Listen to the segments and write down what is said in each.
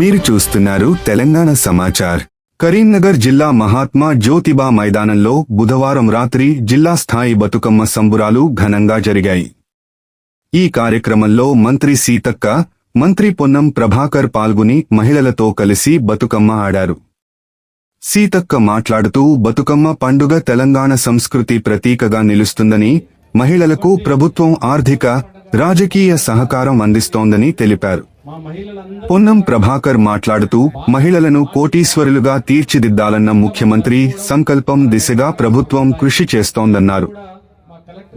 మీరు చూస్తున్నారు తెలంగాణ సమాచార్. కరీంనగర్ జిల్లా మహాత్మా జ్యోతిబా మైదానంలో బుధవారం రాత్రి జిల్లా స్థాయి బతుకమ్మ సంబురాలు ఘనంగా జరిగాయి. ఈ కార్యక్రమంలో మంత్రి సీతక్క మంత్రి పొన్నం ప్రభాకర్ పాల్గొని మహిళలతో కలిసి బతుకమ్మ ఆడారు. సీతక్క మాట్లాడుతూ బతుకమ్మ పండుగ తెలంగాణ సంస్కృతి ప్రతీకగా నిలుస్తుందని మహిళలకు ప్రభుత్వం ఆర్థిక రాజకీయ సహకారం అందిస్తోందని తెలిపారు. పొన్నం ప్రభాకర్ మాట్లాడుతూ మహిళలను కోటీశ్వరులుగా తీర్చిదిద్దాలన్న ముఖ్యమంత్రి సంకల్పం దిశగా ప్రభుత్వం కృషి చేస్తోందన్నారు.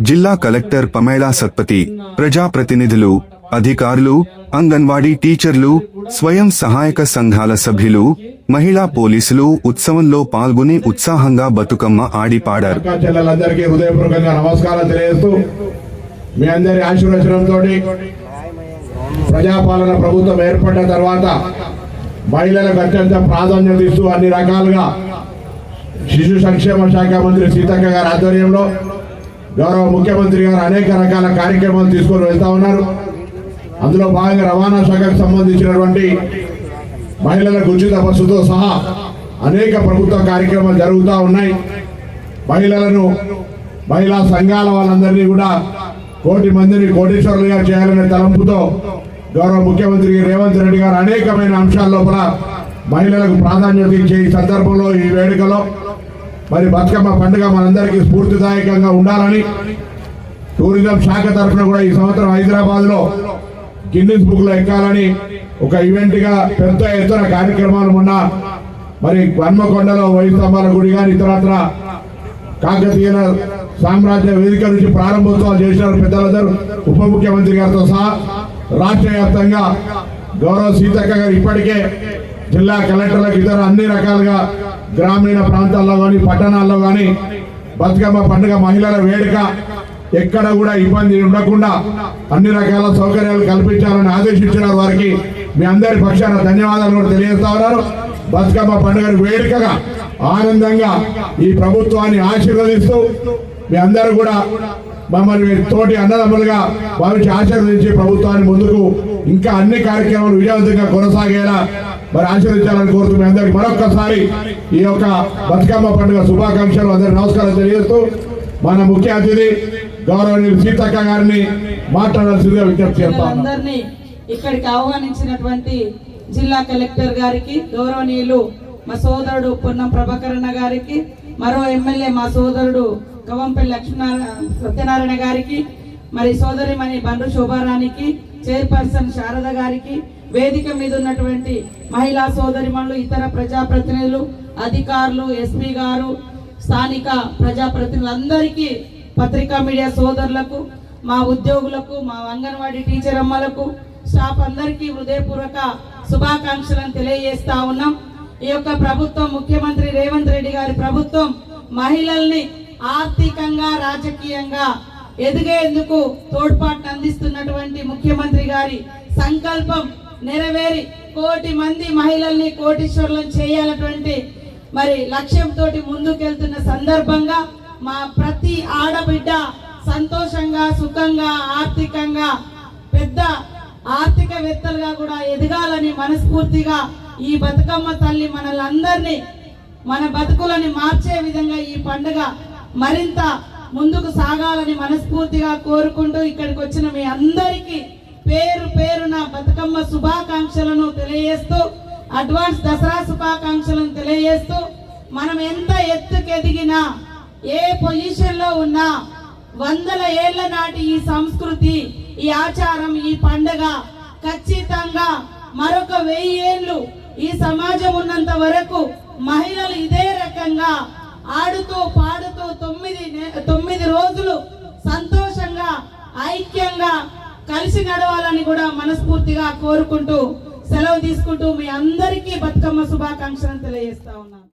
జిల్లా కలెక్టర్ పమేళా సత్పతి ప్రజాప్రతినిధులు అధికారులు అంగన్వాడీ టీచర్లు స్వయం సహాయక సంఘాల సభ్యులు మహిళా పోలీసులు ఉత్సవంలో పాల్గొని ఉత్సాహంగా బతుకమ్మ ఆడి పాడారు అక్క చెల్లెలందరికీ హృదయపూర్వకంగా నమస్కారం తెలియజేస్తూ మీ అందరి ఆశీర్వచనంతో ప్రజాపాలన ప్రభుత్వం ఏర్పడిన తర్వాత మహిళలకు అత్యంత ప్రాధాన్యత ఇస్తూ అన్ని రకాలుగా శిశు సంక్షేమ శాఖ మంత్రి సీతక్క గారి ఆధ్వర్యంలో గౌరవ ముఖ్యమంత్రి గారు అనేక రకాల కార్యక్రమాలు తీసుకొని వెళ్తా ఉన్నారు. అందులో భాగంగా రవాణా శాఖకు సంబంధించినటువంటి మహిళలకు ఉచిత బస్సుతో సహా అనేక ప్రభుత్వ కార్యక్రమాలు జరుగుతూ ఉన్నాయి. మహిళలను మహిళా సంఘాల వాళ్ళందరినీ కూడా కోటి మందిని కోటేశ్వరులుగా చేయాలనే తలంపుతో గౌరవ ముఖ్యమంత్రి రేవంత్ రెడ్డి గారు అనేకమైన అంశాల లోపల మహిళలకు ప్రాధాన్యత ఇచ్చే ఈ సందర్భంలో ఈ వేడుకలో మరి బతుకమ్మ పండుగ మనందరికీ స్ఫూర్తిదాయకంగా ఉండాలని టూరిజం శాఖ తరఫున కూడా ఈ సంవత్సరం హైదరాబాద్లో గిన్నిస్ ఎక్కాలని ఒక ఈవెంట్గా పెద్ద ఎత్తున కార్యక్రమాలు మొన్న మరి హన్మకొండలో వైస్తంభాల గుడి కానీ ఇతరత్ర కాకతీయ సామ్రాజ్య వేదిక నుంచి ప్రారంభోత్సవాలు చేసినారు పెద్దలందరూ. ఉప ముఖ్యమంత్రి గారితో సహా రాష్ట్ర వ్యాప్తంగా గౌరవ సీతక్క గారు ఇప్పటికే జిల్లా కలెక్టర్లకు ఇతర అన్ని రకాలుగా గ్రామీణ ప్రాంతాల్లో కానీ పట్టణాల్లో కానీ బతుకమ్మ పండుగ మహిళల వేడుక ఎక్కడ కూడా ఇబ్బంది ఉండకుండా అన్ని రకాల సౌకర్యాలు కల్పించాలని ఆదేశించిన వారికి. మీ అందరి పక్షాన ధన్యవాదాలు కూడా తెలియజేస్తా ఉన్నారు. బతుకమ్మ పండుగను వేడుకగా ఆనందంగా ఈ ప్రభుత్వాన్ని ఆశీర్వదిస్తూ మీ అందరూ కూడా మమ్మల్ని తోటి అన్నదమ్ములుగా భావించి ఆశీర్వదించి ప్రభుత్వాన్ని ముందుకు ఇంకా అన్ని కార్యక్రమాలు విజయవంతంగా కొనసాగేలా మరి ఆశీర్వదించాలని కోరుతూ మీ అందరికి మరొక్కసారి ఈ యొక్క బతుకమ్మ పండుగ శుభాకాంక్షలు అందరి నమస్కారం తెలియజేస్తూ మన ముఖ్య అతిథి గౌరవనీయులు సీతక్క గారిని మాట్లాడాల్సిందిగా విజ్ఞప్తి చేస్తాను ఇక్కడికి ఆహ్వానించినటువంటి జిల్లా కలెక్టర్ గారికి గౌరవనీయులు మా సోదరుడు పొన్నం ప్రభాకరణ గారికి మరో ఎమ్మెల్యే మా సోదరుడు గవంపల్లి లక్ష్మీనారాయణ సత్యనారాయణ గారికి మరి సోదరిమణి బండ్రు శోభారానికి చైర్పర్సన్ శారద గారికి వేదిక మీద ఉన్నటువంటి మహిళా సోదరిమణులు ఇతర ప్రజాప్రతినిధులు అధికారులు ఎస్పీ గారు స్థానిక ప్రజాప్రతినిధులందరికీ పత్రికా మీడియా సోదరులకు మా ఉద్యోగులకు మా అంగన్వాడీ టీచర్ అమ్మలకు స్టాఫ్ అందరికీ హృదయపూర్వక శుభాకాంక్షలను తెలియజేస్తా ఉన్నాం. ఈ యొక్క ప్రభుత్వం ముఖ్యమంత్రి రేవంత్ రెడ్డి గారి ప్రభుత్వం మహిళల్ని ఆర్థికంగా రాజకీయంగా ఎదిగేందుకు తోడ్పాటును అందిస్తున్నటువంటి ముఖ్యమంత్రి గారి సంకల్పం నెరవేరి కోటి మంది మహిళల్ని కోటీశ్వరులను చేయాలటువంటి మరి లక్ష్యంతో ముందుకెళ్తున్న సందర్భంగా మా ప్రతి ఆడబిడ్డ సంతోషంగా సుఖంగా ఆర్థికంగా పెద్ద ఆర్థికవేత్తలుగా కూడా ఎదగాలని మనస్ఫూర్తిగా ఈ బతుకమ్మ తల్లి మనలందరినీ మన బతుకులని మార్చే విధంగా ఈ పండుగ మరింత ముందుకు సాగాలని మనస్ఫూర్తిగా కోరుకుంటూ ఇక్కడికి వచ్చిన మీ అందరికీ పేరు పేరున బతుకమ్మ శుభాకాంక్షలను తెలియజేస్తూ అడ్వాన్స్ దసరా శుభాకాంక్షలను తెలియజేస్తూ మనం ఎంత ఎత్తుకెదిగినా ఏ పొజిషన్లో ఉన్నా వందల ఏళ్ళ నాటి ఈ సంస్కృతి ఈ ఆచారం ఈ పండగ ఖచ్చితంగా మరొక వెయ్యి ఏళ్ళు ఈ సమాజం ఉన్నంత వరకు మహిళలు ఇదే రకంగా ఆడుతూ పాడుతూ తొమ్మిది తొమ్మిది రోజులు సంతోషంగా ఐక్యంగా కలిసి నడవాలని కూడా మనస్ఫూర్తిగా కోరుకుంటూ సెలవు తీసుకుంటూ మీ అందరికీ బతుకమ్మ శుభాకాంక్షలను తెలియజేస్తా ఉన్నాను.